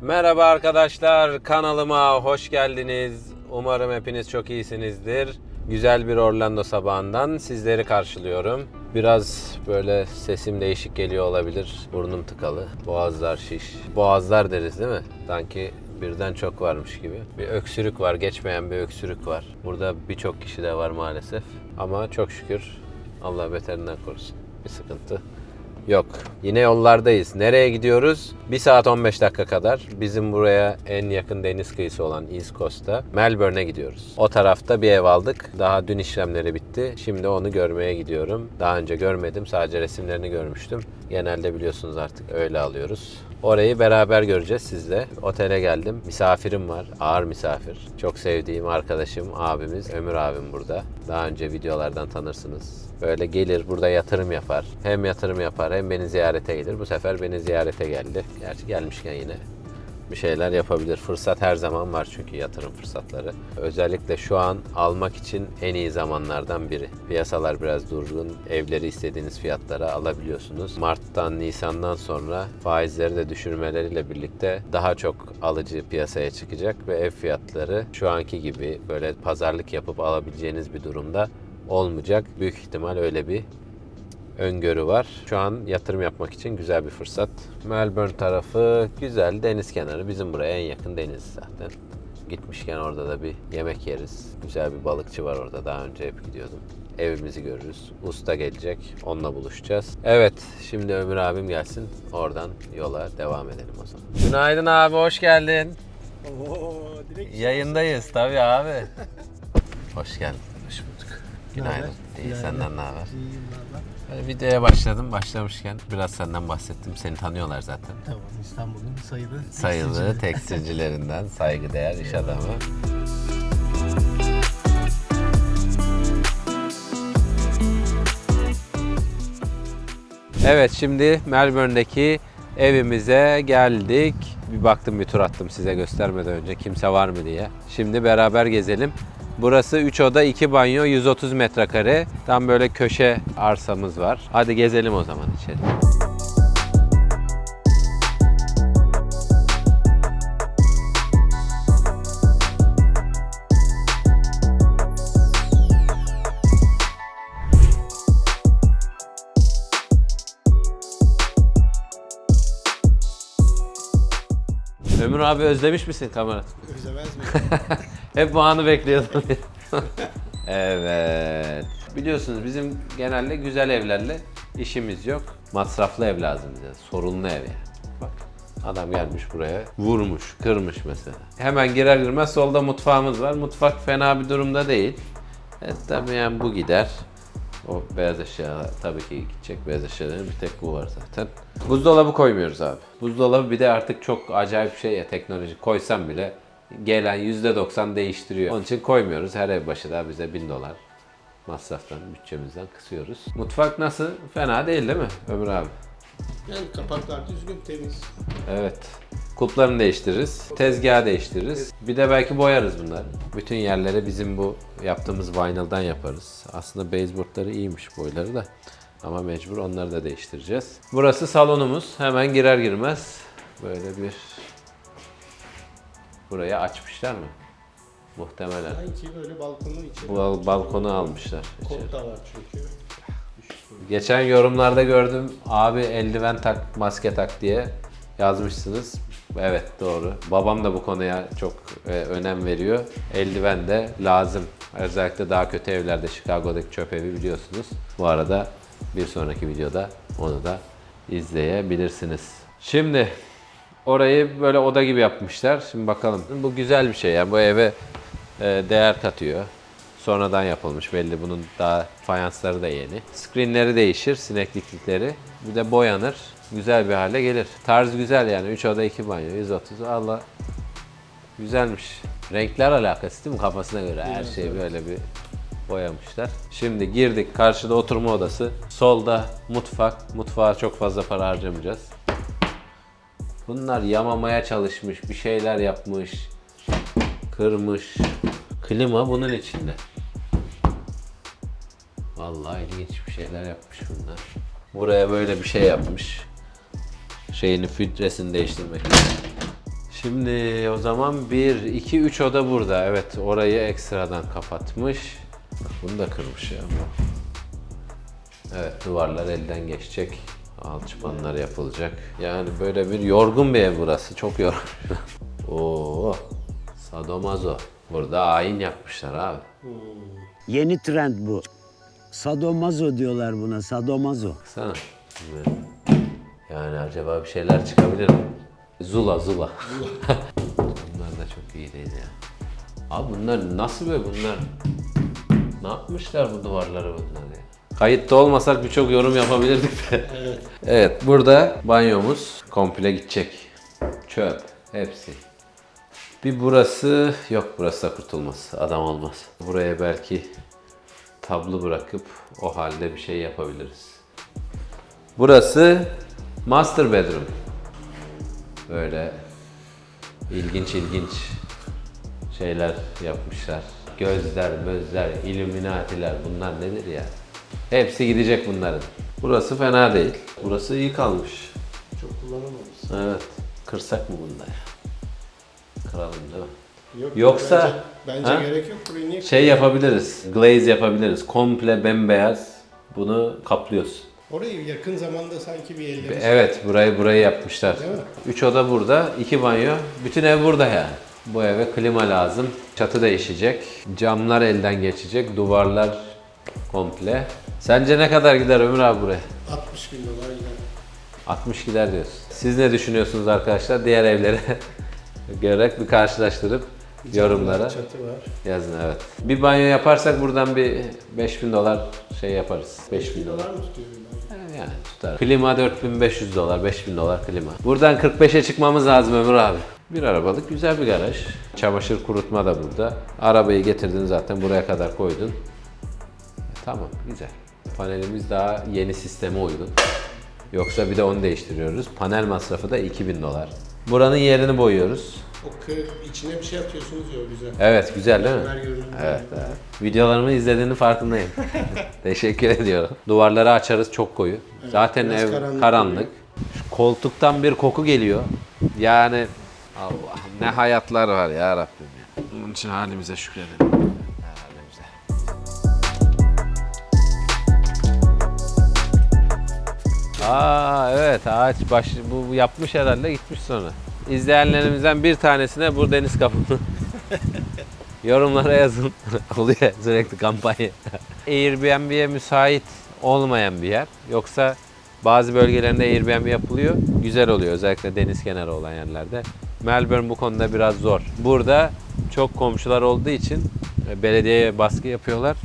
Merhaba arkadaşlar, kanalıma hoş geldiniz. Umarım hepiniz çok iyisinizdir. Güzel bir Orlando sabahından sizleri karşılıyorum. Biraz böyle sesim değişik geliyor olabilir. Burnum tıkalı, boğazlar şiş. Boğazlar deriz değil mi? Sanki birden çok varmış gibi. Bir öksürük var, geçmeyen bir öksürük var. Burada birçok kişi de var maalesef. Ama çok şükür Allah beterinden korusun. Bir sıkıntı Yok. Yine yollardayız. Nereye gidiyoruz? 1 saat 15 dakika kadar bizim buraya en yakın deniz kıyısı olan East Coast'ta Melbourne'e gidiyoruz. O tarafta bir ev aldık. Daha dün işlemleri bitti. Şimdi onu görmeye gidiyorum. Daha önce görmedim. Sadece resimlerini görmüştüm. Genelde biliyorsunuz artık öyle alıyoruz. Orayı beraber göreceğiz sizle. Otele geldim. Misafirim var. Ağır misafir. Çok sevdiğim arkadaşım, abimiz Ömür abim burada. Daha önce videolardan tanırsınız. Böyle gelir burada yatırım yapar. Hem yatırım yapar hem beni ziyarete gelir. Bu sefer beni ziyarete geldi. Gerçi gelmişken yine bir şeyler yapabilir. Fırsat her zaman var çünkü yatırım fırsatları. Özellikle şu an almak için en iyi zamanlardan biri. Piyasalar biraz durgun. Evleri istediğiniz fiyatlara alabiliyorsunuz. Mart'tan, Nisan'dan sonra faizleri de düşürmeleriyle birlikte daha çok alıcı piyasaya çıkacak ve ev fiyatları şu anki gibi böyle pazarlık yapıp alabileceğiniz bir durumda olmayacak. Büyük ihtimal öyle bir öngörü var. Şu an yatırım yapmak için güzel bir fırsat. Melbourne tarafı güzel. Deniz kenarı. Bizim buraya en yakın deniz zaten. Gitmişken orada da bir yemek yeriz. Güzel bir balıkçı var orada. Daha önce hep gidiyordum. Evimizi görürüz. Usta gelecek. Onunla buluşacağız. Evet. Şimdi Ömür abim gelsin. Oradan yola devam edelim o zaman. Günaydın abi. Hoş geldin. Oo, direkt Yayındayız tabii abi. Hoş geldin. Günaydın. İyi Günaydın. senden ne haber? iyiyim valla. Böyle videoya başladım. Başlamışken biraz senden bahsettim. Seni tanıyorlar zaten. Tamam İstanbul'un sayılı Sayılı tekstilcileri. tekstilcilerinden saygıdeğer iş adamı. Evet şimdi Melbourne'deki evimize geldik. Bir baktım bir tur attım size göstermeden önce kimse var mı diye. Şimdi beraber gezelim. Burası 3 oda 2 banyo 130 metrekare. Tam böyle köşe arsamız var. Hadi gezelim o zaman içeri. Ömür abi özlemiş misin kamerat? Özlemez mi? Hep bu anı bekliyordum. evet. Biliyorsunuz bizim genelde güzel evlerle işimiz yok. Masraflı ev lazım bize. Sorunlu ev yani. Bak adam gelmiş buraya vurmuş, kırmış mesela. Hemen girer girmez solda mutfağımız var. Mutfak fena bir durumda değil. Evet tabii yani bu gider. O beyaz eşya tabii ki gidecek. Beyaz eşyaların bir tek bu var zaten. Buzdolabı koymuyoruz abi. Buzdolabı bir de artık çok acayip şey ya teknoloji. Koysam bile gelen %90 değiştiriyor. Onun için koymuyoruz. Her ev başı da bize 1000 dolar masraftan, bütçemizden kısıyoruz. Mutfak nasıl? Fena değil değil mi Ömür abi? Yani kapaklar düzgün temiz. Evet. Kulplarını değiştiririz. Tezgahı değiştiririz. Bir de belki boyarız bunları. Bütün yerlere bizim bu yaptığımız vinyl'dan yaparız. Aslında baseboardları iyiymiş boyları da. Ama mecbur onları da değiştireceğiz. Burası salonumuz. Hemen girer girmez böyle bir burayı açmışlar mı? Muhtemelen. Sanki böyle balkonun içi. Bu bal- balkonu almışlar. içeri. Kol da var çünkü. Geçen yorumlarda gördüm abi eldiven tak, maske tak diye yazmışsınız. Evet doğru. Babam da bu konuya çok e, önem veriyor. Eldiven de lazım. Özellikle daha kötü evlerde Chicago'daki çöp evi biliyorsunuz. Bu arada bir sonraki videoda onu da izleyebilirsiniz. Şimdi orayı böyle oda gibi yapmışlar. Şimdi bakalım. Bu güzel bir şey yani bu eve e, değer katıyor. Sonradan yapılmış belli bunun daha fayansları da yeni. Screenleri değişir, sinekliklikleri. Bir de boyanır. Güzel bir hale gelir. Tarz güzel yani. 3 oda 2 banyo 130. Allah güzelmiş. Renkler alakası değil mi kafasına göre? Her şeyi böyle bir boyamışlar. Şimdi girdik. Karşıda oturma odası. Solda mutfak. Mutfağa çok fazla para harcamayacağız. Bunlar yamamaya çalışmış, bir şeyler yapmış, kırmış. Klima bunun içinde. Vallahi ilginç bir şeyler yapmış bunlar. Buraya böyle bir şey yapmış. Şeyini filtresini değiştirmek için. Şimdi o zaman 1, 2, 3 oda burada. Evet orayı ekstradan kapatmış. Bunu da kırmış ya. Evet duvarlar elden geçecek. Alçıpanlar yapılacak. Yani böyle bir yorgun bir ev burası. Çok yorgun. Oo, sadomazo. Burada ayin yapmışlar abi. Yeni trend bu. Sadomazo diyorlar buna, sadomazo. Baksana. Yani acaba bir şeyler çıkabilir mi? Zula zula. bunlar da çok iyi değil ya. Abi bunlar nasıl böyle bunlar? Ne yapmışlar bu duvarlara bunlar ya? Kayıtta olmasak birçok yorum yapabilirdik de. Evet. burada banyomuz komple gidecek. Çöp hepsi. Bir burası yok burası da kurtulmaz. Adam olmaz. Buraya belki tablo bırakıp o halde bir şey yapabiliriz. Burası master bedroom. Böyle ilginç ilginç şeyler yapmışlar. Gözler, gözler, illuminatiler bunlar nedir ya? Hepsi gidecek bunların. Burası fena değil. Burası iyi kalmış. Çok kullanamamışsın. Evet. Kırsak mı bunda ya? Kıralım değil mi? Yok, Yoksa- Bence, bence Ha? gerek yok. Burayı niye Şey yapabiliriz. Glaze yapabiliriz. Komple bembeyaz. Bunu kaplıyoruz. Orayı yakın zamanda sanki bir ellemiş. Evet, burayı burayı yapmışlar. Değil mi? Üç oda burada, iki banyo. Bütün ev burada yani. Bu eve klima lazım. Çatı değişecek. Camlar elden geçecek. Duvarlar komple. Sence ne kadar gider Ömür abi buraya? 60 bin dolar gider. 60 gider diyorsun. Siz ne düşünüyorsunuz arkadaşlar? Diğer evlere görerek bir karşılaştırıp yorumlara Çatı var. yazın evet. Bir banyo yaparsak buradan bir 5000 dolar şey yaparız. 5000 1 dolar. mı tutuyor? Yani tutar. Klima 4500 dolar, 5000 dolar klima. Buradan 45'e çıkmamız lazım Ömür abi. Bir arabalık güzel bir garaj. Çamaşır kurutma da burada. Arabayı getirdin zaten buraya kadar koydun. Tamam güzel. Panelimiz daha yeni sisteme uygun. Yoksa bir de onu değiştiriyoruz. Panel masrafı da 2000 dolar. Buranın yerini boyuyoruz. O kır içine bir şey atıyorsunuz ya o güzel. Evet güzel değil mi? Evet, evet. Videolarımı izlediğinin farkındayım. Teşekkür ediyorum. Duvarları açarız çok koyu. Zaten biraz ev karanlık karanlık. Şu koltuktan bir koku geliyor. Yani Allah ne hayatlar var ya Rabbim ya. Bunun için halimize şükredelim. Aa evet ağaç baş bu yapmış herhalde gitmiş sonra. İzleyenlerimizden bir tanesine bu deniz kapımı Yorumlara yazın. Oluyor sürekli kampanya. Airbnb'ye müsait olmayan bir yer. Yoksa bazı bölgelerinde Airbnb yapılıyor. Güzel oluyor özellikle deniz kenarı olan yerlerde. Melbourne bu konuda biraz zor. Burada çok komşular olduğu için e, belediyeye baskı yapıyorlar.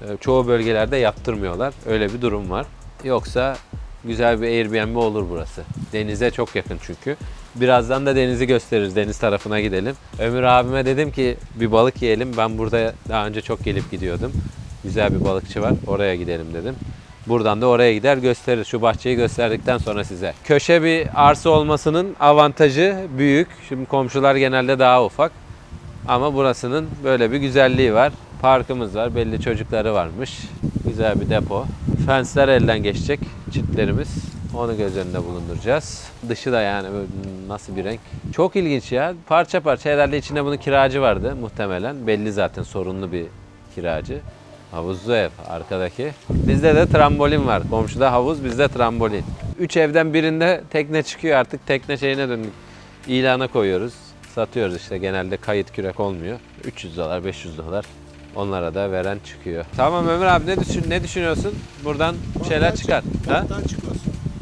E, Çoğu bölgelerde yaptırmıyorlar. Öyle bir durum var. Yoksa güzel bir Airbnb olur burası. Denize çok yakın çünkü. Birazdan da denizi gösteririz. Deniz tarafına gidelim. Ömür abime dedim ki bir balık yiyelim. Ben burada daha önce çok gelip gidiyordum. Güzel bir balıkçı var. Oraya gidelim dedim. Buradan da oraya gider gösteririz. Şu bahçeyi gösterdikten sonra size. Köşe bir arsa olmasının avantajı büyük. Şimdi komşular genelde daha ufak. Ama burasının böyle bir güzelliği var. Parkımız var. Belli çocukları varmış. Güzel bir depo. Fensler elden geçecek çitlerimiz. Onu göz önünde bulunduracağız. Dışı da yani nasıl bir renk. Çok ilginç ya. Parça parça herhalde içinde bunun kiracı vardı muhtemelen. Belli zaten sorunlu bir kiracı. Havuzlu ev arkadaki. Bizde de trambolin var. Komşuda havuz, bizde trambolin. Üç evden birinde tekne çıkıyor artık. Tekne şeyine döndük. İlana koyuyoruz. Satıyoruz işte genelde kayıt kürek olmuyor. 300 dolar, 500 dolar. Onlara da veren çıkıyor. Tamam Ömür abi ne, düşün, ne düşünüyorsun? Buradan bir şeyler çıkar. çık- Ha? çıkmaz.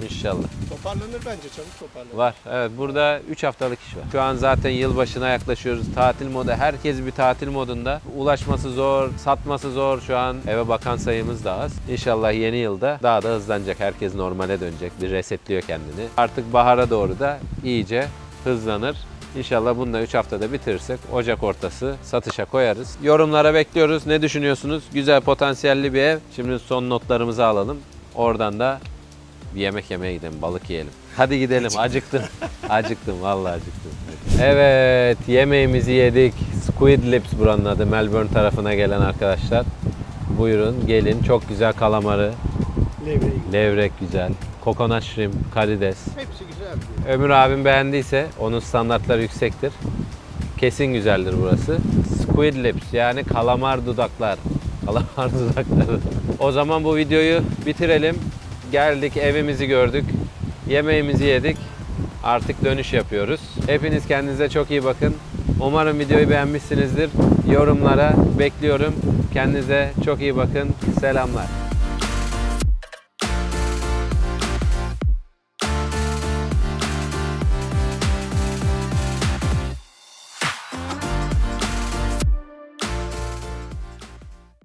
İnşallah. Toparlanır bence çabuk toparlanır. Var. Evet burada 3 haftalık iş var. Şu an zaten yılbaşına yaklaşıyoruz. Tatil modu. Herkes bir tatil modunda. Ulaşması zor, satması zor. Şu an eve bakan sayımız da az. İnşallah yeni yılda daha da hızlanacak. Herkes normale dönecek. Bir resetliyor kendini. Artık bahara doğru da iyice hızlanır. İnşallah bunu da 3 haftada bitirirsek Ocak ortası satışa koyarız. Yorumlara bekliyoruz. Ne düşünüyorsunuz? Güzel potansiyelli bir ev. Şimdi son notlarımızı alalım. Oradan da bir yemek yemeye gidelim, balık yiyelim. Hadi gidelim, acıktım. acıktım, vallahi acıktım. Evet, yemeğimizi yedik. Squid Lips buranın adı, Melbourne tarafına gelen arkadaşlar. Buyurun, gelin. Çok güzel kalamarı, Levreği. levrek güzel, kokonat shrimp, karides. Hepsi güzel. Ömür abim beğendiyse onun standartları yüksektir. Kesin güzeldir burası. Squid lips yani kalamar dudaklar. Kalamar dudakları. O zaman bu videoyu bitirelim. Geldik evimizi gördük. Yemeğimizi yedik. Artık dönüş yapıyoruz. Hepiniz kendinize çok iyi bakın. Umarım videoyu beğenmişsinizdir. Yorumlara bekliyorum. Kendinize çok iyi bakın. Selamlar.